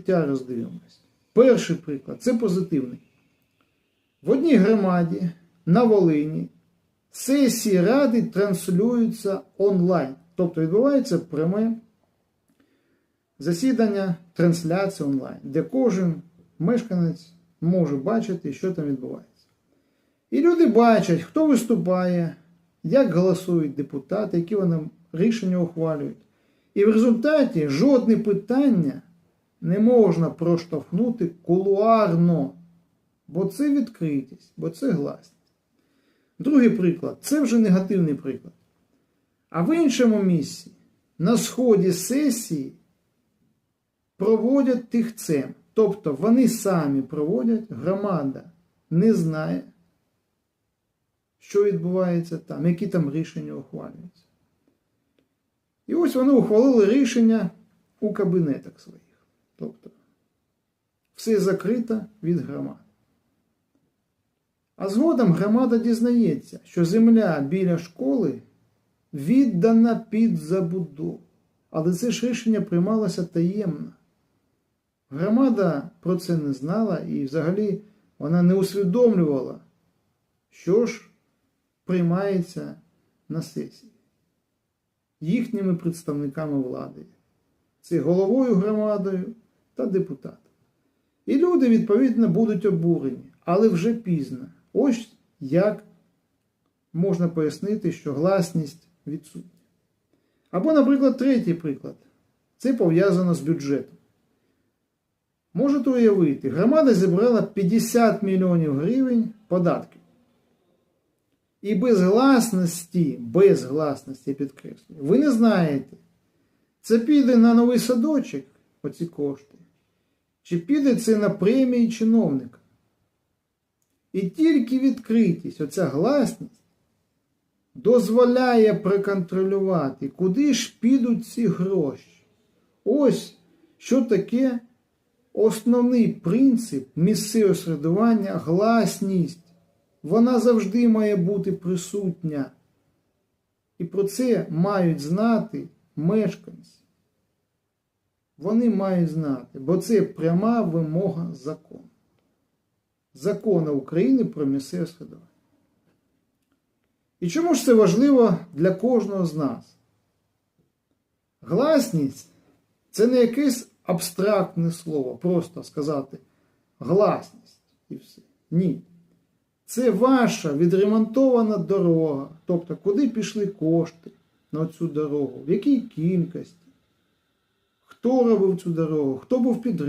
життя роздивимось. Перший приклад це позитивний. В одній громаді на Волині сесії ради транслюються онлайн. Тобто відбувається пряме засідання, трансляція онлайн, де кожен мешканець може бачити, що там відбувається. І люди бачать, хто виступає, як голосують депутати, які вони рішення ухвалюють. І в результаті жодне питання не можна проштовхнути кулуарно, бо це відкритість, бо це гласність. Другий приклад це вже негативний приклад. А в іншому місці на сході сесії проводять тихцем. Тобто вони самі проводять, громада не знає, що відбувається там, які там рішення ухвалюються. І ось вони ухвалили рішення у кабінетах своїх. Тобто, все закрито від громад. А згодом громада дізнається, що земля біля школи віддана під забудову. Але це ж рішення приймалося таємно. Громада про це не знала і взагалі вона не усвідомлювала, що ж приймається на сесії їхніми представниками влади. Це головою громадою та депутатом. І люди, відповідно, будуть обурені, але вже пізно. Ось як можна пояснити, що гласність відсутня. Або, наприклад, третій приклад. Це пов'язано з бюджетом. Можете уявити, громада зібрала 50 мільйонів гривень податків. І без гласності, без гласності, підкреслюю, ви не знаєте, це піде на новий садочок, оці кошти, чи піде це на премії чиновника. І тільки відкритість, оця гласність, дозволяє проконтролювати, куди ж підуть ці гроші. Ось що таке основний принцип місцевого середування гласність. Вона завжди має бути присутня. І про це мають знати мешканці. Вони мають знати, бо це пряма вимога закону. Закону України про місцеве середування. І чому ж це важливо для кожного з нас? Гласність це не якесь абстрактне слово, просто сказати гласність і все. Ні. Це ваша відремонтована дорога. Тобто, куди пішли кошти на цю дорогу, в якій кількості, хто робив цю дорогу, хто був підрядник.